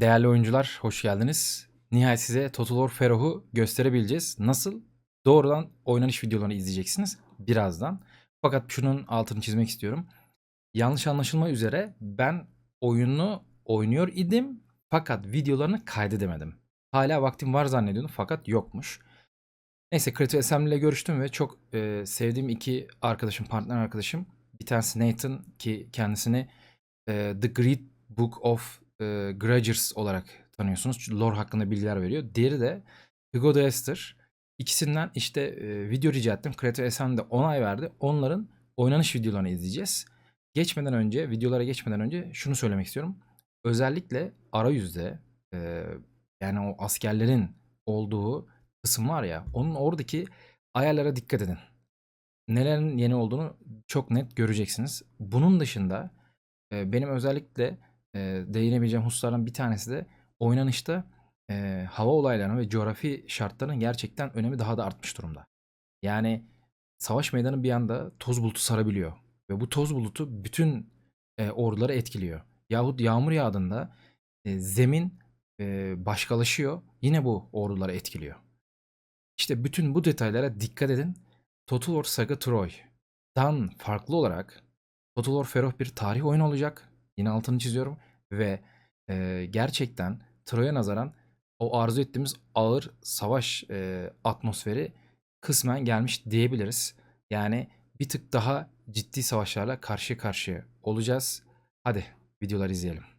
Değerli oyuncular, hoş geldiniz. Nihayet size Total War gösterebileceğiz. Nasıl? Doğrudan oynanış videolarını izleyeceksiniz birazdan. Fakat şunun altını çizmek istiyorum. Yanlış anlaşılma üzere ben oyunu oynuyor idim fakat videolarını kaydedemedim. Hala vaktim var zannediyordum fakat yokmuş. Neyse Creative Assembly ile görüştüm ve çok e, sevdiğim iki arkadaşım, partner arkadaşım. Bir tanesi Nathan ki kendisini e, The Great Book of e, Grudgers olarak tanıyorsunuz. Lore hakkında bilgiler veriyor. Diğeri de Hugo de Esther. İkisinden işte e, video rica ettim. Creative Assembly onay verdi. Onların oynanış videolarını izleyeceğiz. Geçmeden önce, videolara geçmeden önce şunu söylemek istiyorum. Özellikle arayüzde e, yani o askerlerin olduğu kısım var ya onun oradaki ayarlara dikkat edin. Nelerin yeni olduğunu çok net göreceksiniz. Bunun dışında e, benim özellikle e, değinebileceğim hususlardan bir tanesi de oynanışta e, hava olaylarının ve coğrafi şartların gerçekten önemi daha da artmış durumda. Yani savaş meydanı bir anda toz bulutu sarabiliyor. Ve bu toz bulutu bütün e, orduları etkiliyor. Yahut yağmur yağdığında e, zemin e, başkalaşıyor. Yine bu orduları etkiliyor. İşte bütün bu detaylara dikkat edin. Total War Saga Troy'dan farklı olarak Total War Feroh bir tarih oyunu olacak. Yine altını çiziyorum. Ve e, gerçekten Troy'a nazaran o arzu ettiğimiz ağır savaş e, atmosferi kısmen gelmiş diyebiliriz. Yani bir tık daha ciddi savaşlarla karşı karşıya olacağız. Hadi videoları izleyelim.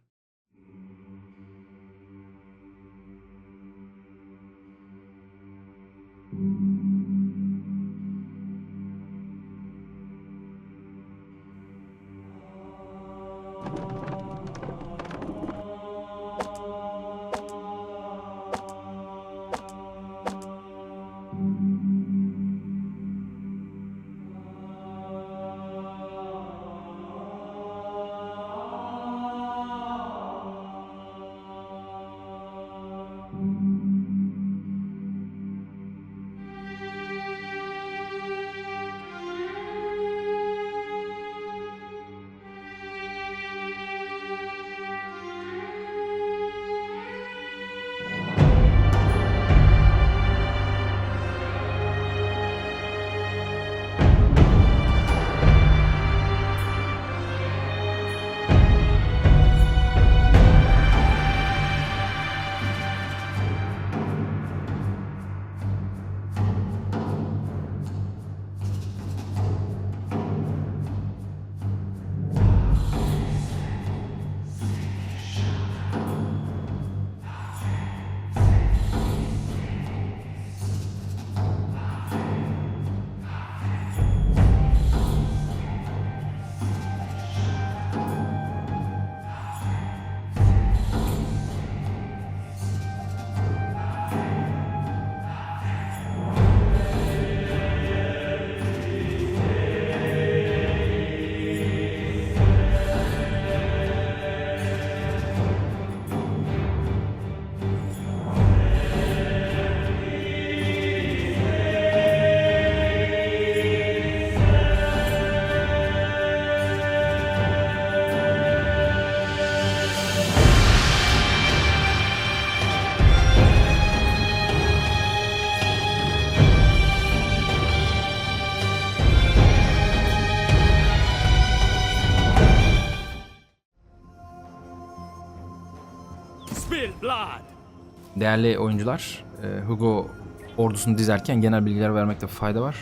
Değerli oyuncular, e, Hugo ordusunu dizerken genel bilgiler vermekte fayda var.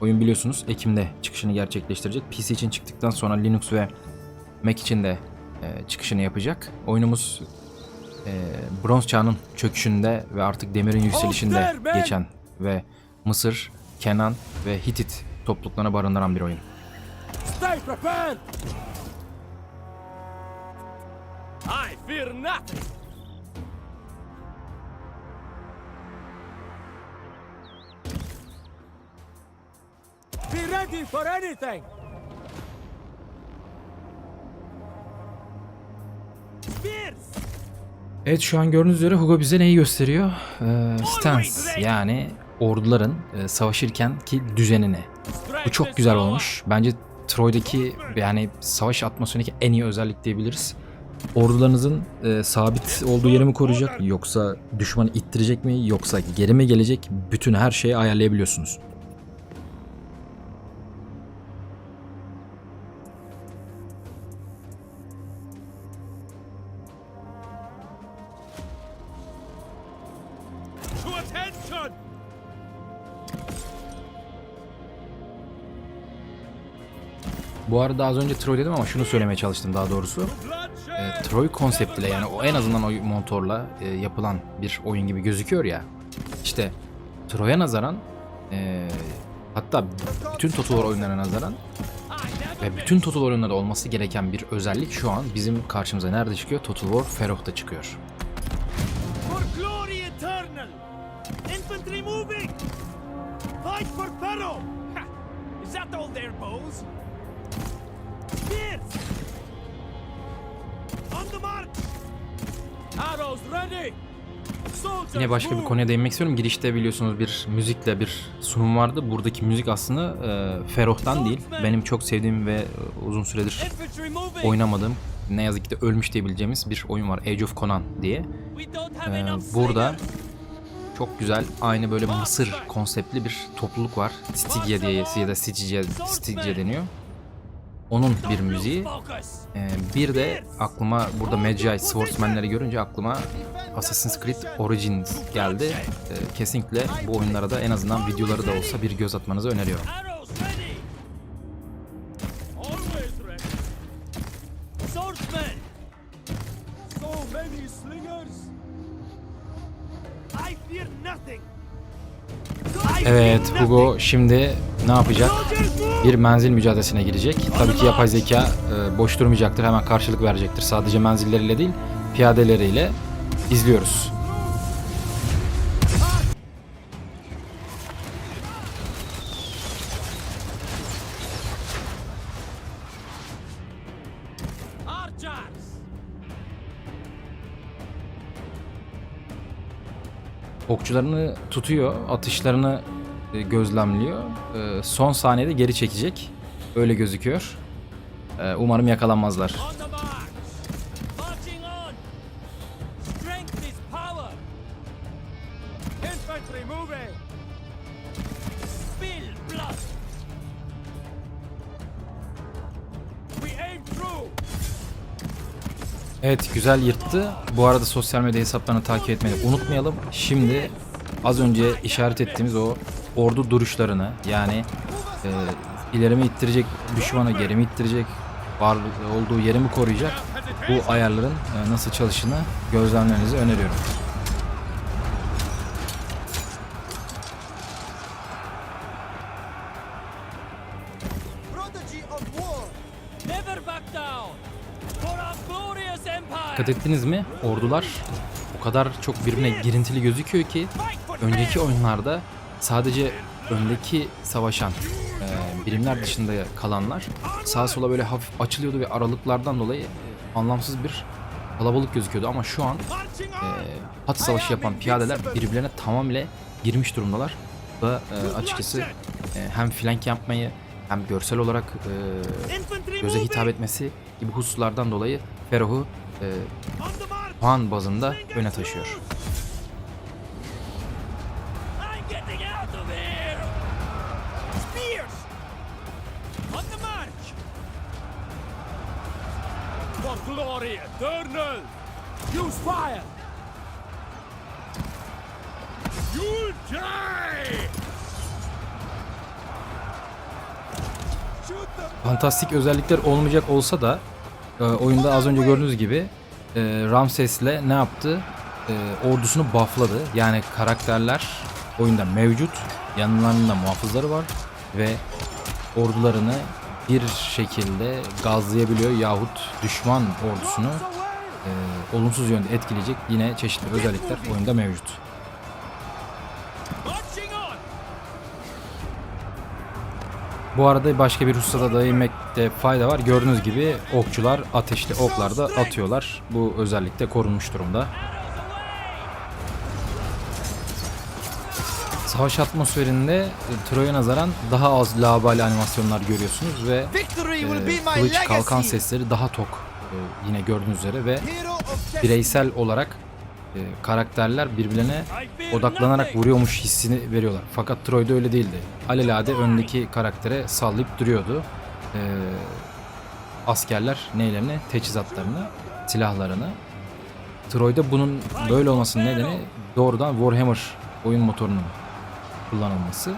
Oyun biliyorsunuz Ekim'de çıkışını gerçekleştirecek. PC için çıktıktan sonra Linux ve Mac için de e, çıkışını yapacak. Oyunumuz e, bronz çağının çöküşünde ve artık demirin yükselişinde geçen ve Mısır, Kenan ve Hitit topluluklarını barındıran bir oyun. Stay prepared! I fear nothing! Ready for anything! Evet şu an gördüğünüz üzere Hugo bize neyi gösteriyor? Ee, stance yani orduların e, savaşırken ki düzenini. Bu çok güzel olmuş. Bence Troy'daki yani savaş atmosferindeki en iyi özellik diyebiliriz. ordularınızın e, sabit olduğu yeri mi koruyacak yoksa düşmanı ittirecek mi yoksa geri mi gelecek bütün her şeyi ayarlayabiliyorsunuz. Attention! Bu arada az önce Troy dedim ama şunu söylemeye çalıştım daha doğrusu. E, Troy konseptiyle yani o en azından o motorla e, yapılan bir oyun gibi gözüküyor ya. İşte Troy'a nazaran e, hatta bütün Total War oyunlarına nazaran ve bütün Total War oyunlarda olması gereken bir özellik şu an bizim karşımıza nerede çıkıyor? Total War Feroh'ta çıkıyor. Infantry moving! Fight for Pharaoh! Ha! Is that all their bows? Spears! On the march! Arrows ready! Yine başka bir konuya değinmek istiyorum. Girişte biliyorsunuz bir müzikle bir sunum vardı. Buradaki müzik aslında e, Feroh'tan değil. Benim çok sevdiğim ve e, uzun süredir oynamadığım ne yazık ki de ölmüş diyebileceğimiz bir oyun var. Age of Conan diye. Enough burada! Çok güzel aynı böyle Mısır konseptli bir topluluk var. Stygia diye ya da Stygia, Stygia deniyor. Onun bir müziği. Ee, bir de aklıma burada Magi Swordsman'leri görünce aklıma Assassin's Creed Origins geldi. Ee, kesinlikle bu oyunlara da en azından videoları da olsa bir göz atmanızı öneriyorum. Evet Hugo şimdi ne yapacak? Bir menzil mücadelesine girecek. Tabii ki yapay zeka e, boş durmayacaktır. Hemen karşılık verecektir. Sadece menzilleriyle değil, piyadeleriyle izliyoruz. Okçularını tutuyor, atışlarını e, gözlemliyor. E, Son saniyede geri çekecek. Öyle gözüküyor. E, Umarım yakalanmazlar. Evet güzel yırttı. Bu arada sosyal medya hesaplarını takip etmeyi unutmayalım. Şimdi az önce işaret ettiğimiz o ordu duruşlarını yani e, ileri mi ittirecek, düşmanı geri ittirecek, var olduğu yeri mi koruyacak bu ayarların e, nasıl çalıştığını gözlemlemenizi öneriyorum. Dikkat ettiniz mi? Ordular o kadar çok birbirine girintili gözüküyor ki önceki oyunlarda sadece öndeki savaşan e, birimler dışında kalanlar sağa sola böyle hafif açılıyordu ve aralıklardan dolayı anlamsız bir kalabalık gözüküyordu ama şu an e, hat savaşı yapan piyadeler birbirlerine tamamıyla girmiş durumdalar. Bu e, açıkçası e, hem flank yapmayı hem görsel olarak e, göze hitap etmesi gibi hususlardan dolayı Feroh'u e, puan bazında öne taşıyor. Fantastik özellikler olmayacak olsa da e, oyunda az önce gördüğünüz gibi e, Ramses'le ne yaptı? E, ordusunu buffladı. Yani karakterler oyunda mevcut. Yanlarında muhafızları var ve ordularını bir şekilde gazlayabiliyor yahut düşman ordusunu e, olumsuz yönde etkileyecek yine çeşitli özellikler oyunda mevcut. Bu arada başka bir hususa da değinmekte fayda var. Gördüğünüz gibi okçular ateşli oklar da atıyorlar. Bu özellikle korunmuş durumda. Savaş atmosferinde e, Troy'a nazaran daha az labali animasyonlar görüyorsunuz ve e, kılıç kalkan sesleri daha tok e, yine gördüğünüz üzere ve bireysel olarak e, karakterler birbirine odaklanarak vuruyormuş hissini veriyorlar. Fakat Troy'da öyle değildi. Alelade öndeki karaktere sallayıp duruyordu. E, askerler neylerini? Teçhizatlarını, silahlarını. Troy'da bunun böyle olmasının nedeni doğrudan Warhammer oyun motorunun kullanılması.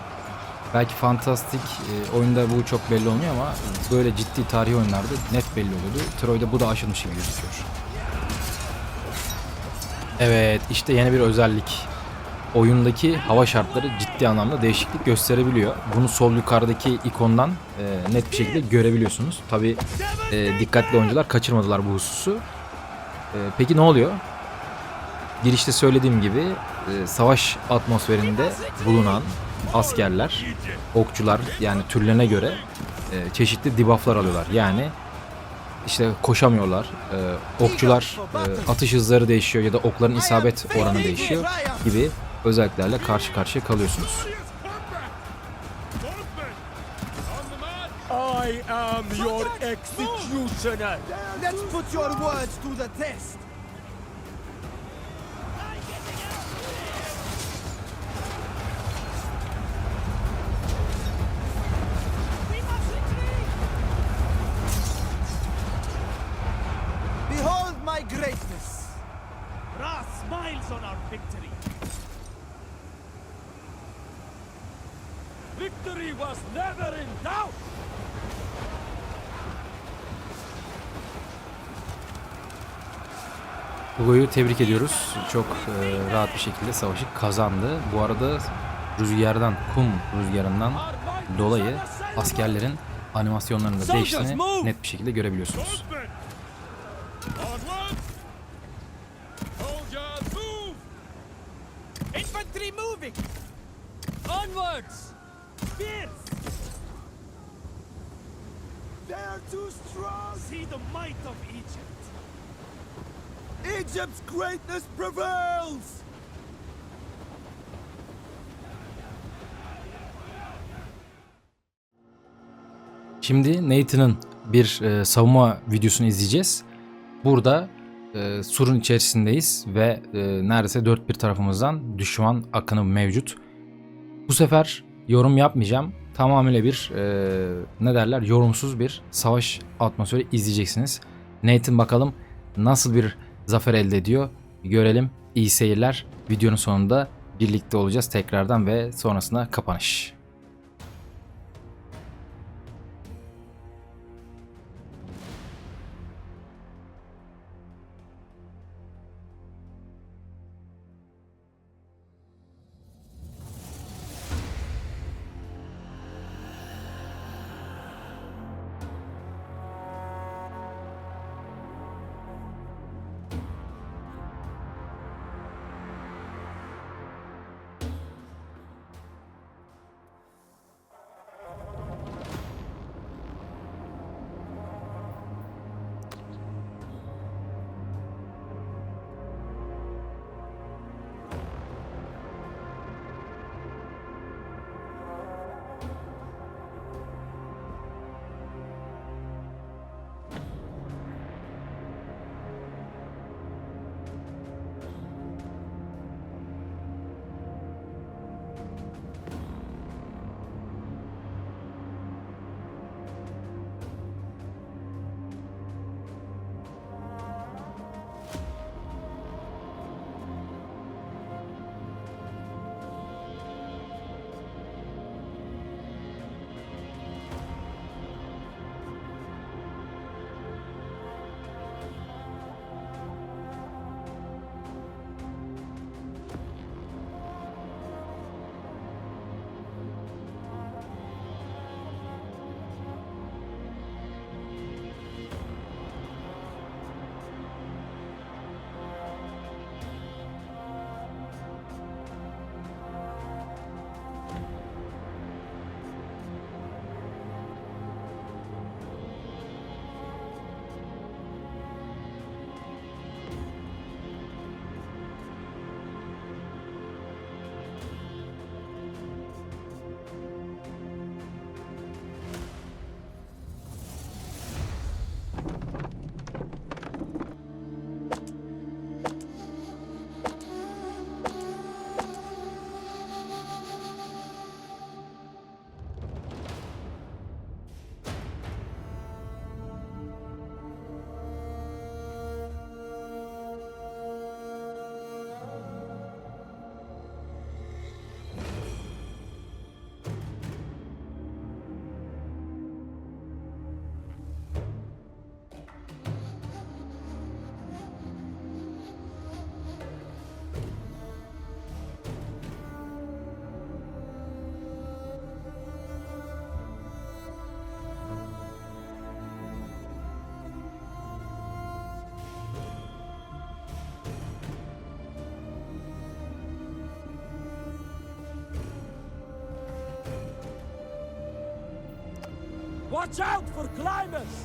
Belki fantastik e, oyunda bu çok belli olmuyor ama böyle ciddi tarihi oyunlarda net belli oluyordu. Troy'da bu da aşılmış gibi gözüküyor. Evet işte yeni bir özellik. Oyundaki hava şartları ciddi anlamda değişiklik gösterebiliyor. Bunu sol yukarıdaki ikondan e, net bir şekilde görebiliyorsunuz. Tabi dikkatli oyuncular kaçırmadılar bu hususu. E, peki ne oluyor? Girişte söylediğim gibi e, savaş atmosferinde bulunan askerler, okçular yani türlerine göre e, çeşitli debufflar alıyorlar. Yani işte koşamıyorlar. e, okçular e, atış hızları değişiyor ya da okların isabet oranı değişiyor gibi özelliklerle karşı karşıya kalıyorsunuz. I am your executioner. Let's put your words to the test. Greatness. Ra smiles on our victory. Victory was never in doubt. Hugo'yu tebrik ediyoruz. Çok e, rahat bir şekilde savaşı kazandı. Bu arada rüzgardan, kum rüzgarından dolayı askerlerin animasyonlarının da değiştiğini net bir şekilde görebiliyorsunuz. Egypt's greatness prevails. Şimdi Nathan'ın bir e, savunma videosunu izleyeceğiz. Burada e, surun içerisindeyiz ve e, neredeyse dört bir tarafımızdan düşman akını mevcut. Bu sefer yorum yapmayacağım. Tamamıyla bir e, ne derler yorumsuz bir savaş atmosferi izleyeceksiniz. Nathan bakalım nasıl bir zafer elde ediyor görelim. İyi seyirler. Videonun sonunda birlikte olacağız tekrardan ve sonrasında kapanış. Watch out for climbers!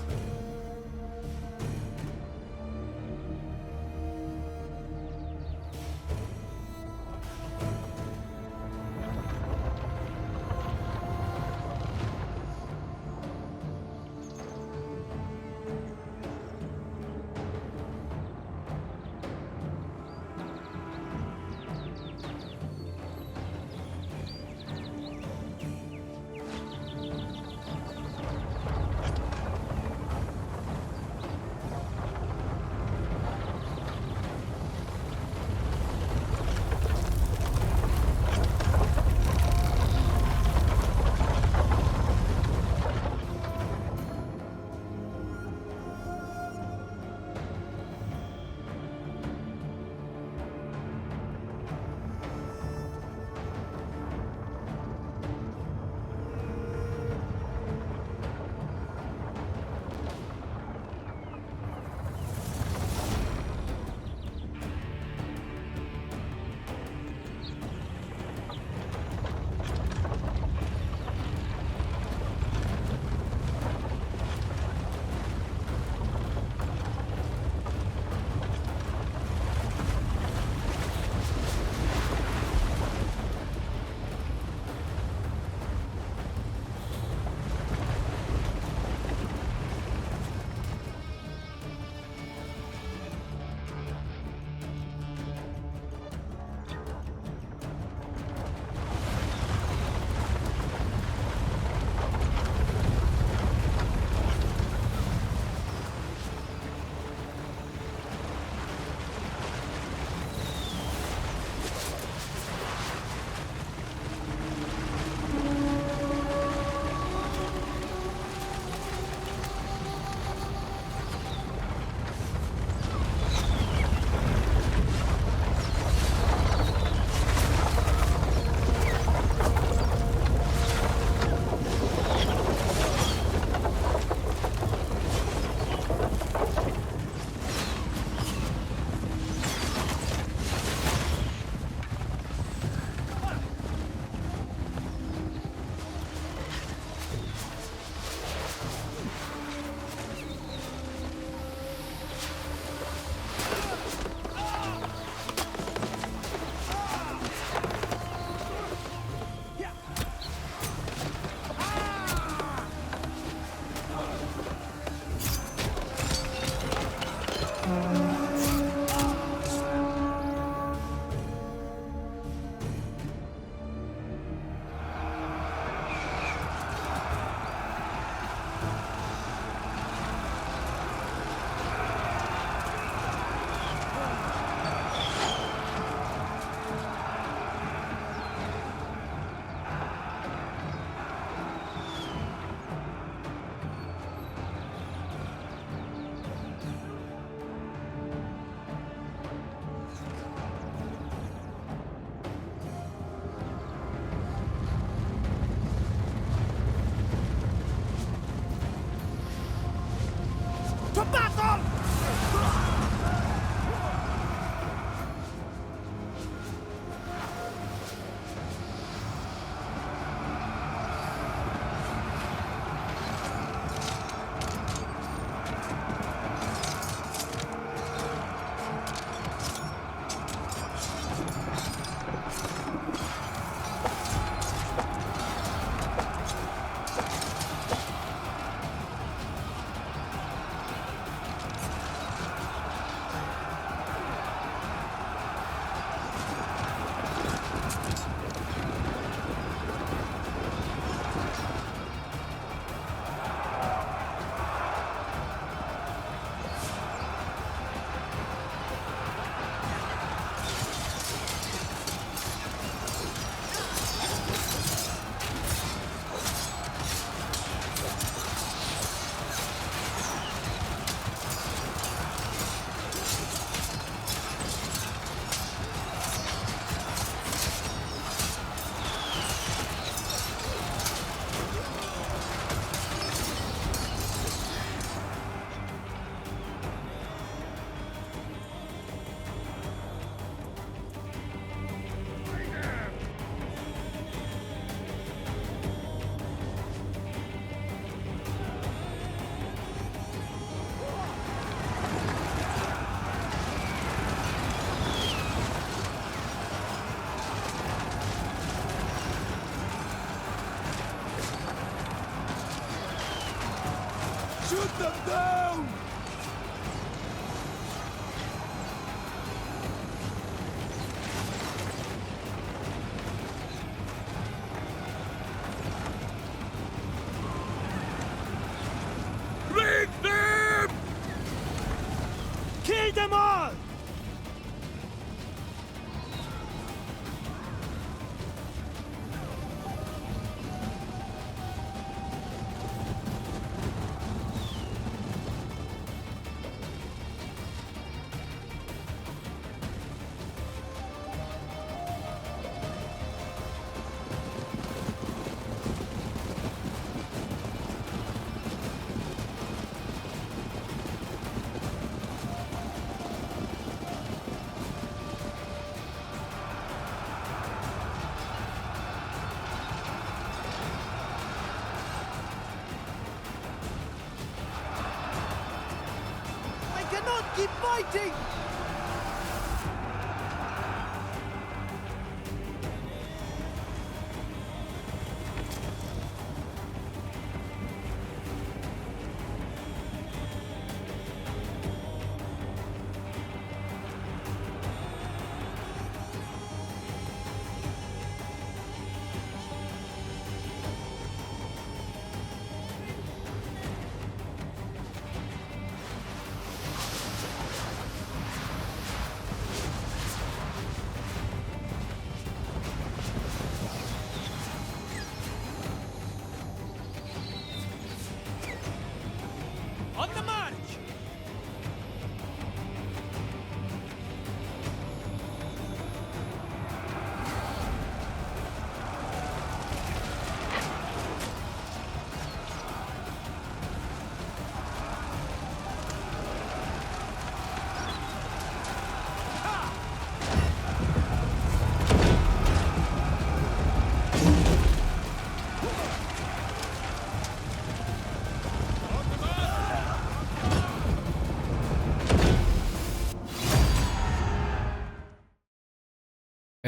mighty!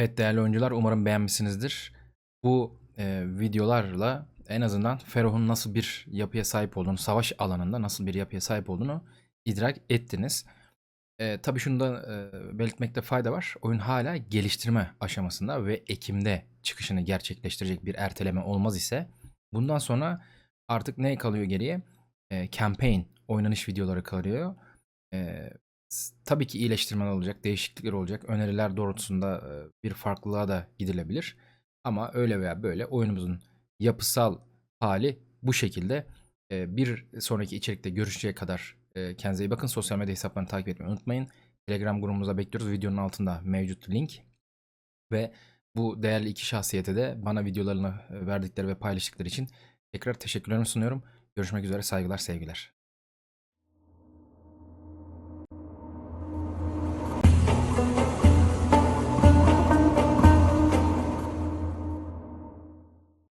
Evet değerli oyuncular umarım beğenmişsinizdir. Bu e, videolarla en azından Feroh'un nasıl bir yapıya sahip olduğunu, savaş alanında nasıl bir yapıya sahip olduğunu idrak ettiniz. E, tabii şunu da e, belirtmekte fayda var. Oyun hala geliştirme aşamasında ve Ekim'de çıkışını gerçekleştirecek bir erteleme olmaz ise bundan sonra artık ne kalıyor geriye? E, campaign oynanış videoları kalıyor. E, Tabii ki iyileştirmeler olacak, değişiklikler olacak. Öneriler doğrultusunda e, bir farklılığa da gidilebilir. Ama öyle veya böyle oyunumuzun yapısal hali bu şekilde. E, Bir sonraki içerikte görüşeceğe kadar e, kendinize iyi bakın. Sosyal medya hesaplarını takip etmeyi unutmayın. Telegram grubumuza bekliyoruz. Videonun altında mevcut link. Ve bu değerli iki şahsiyete de bana videolarını verdikleri ve paylaştıkları için tekrar teşekkürlerimi sunuyorum. Görüşmek üzere saygılar sevgiler.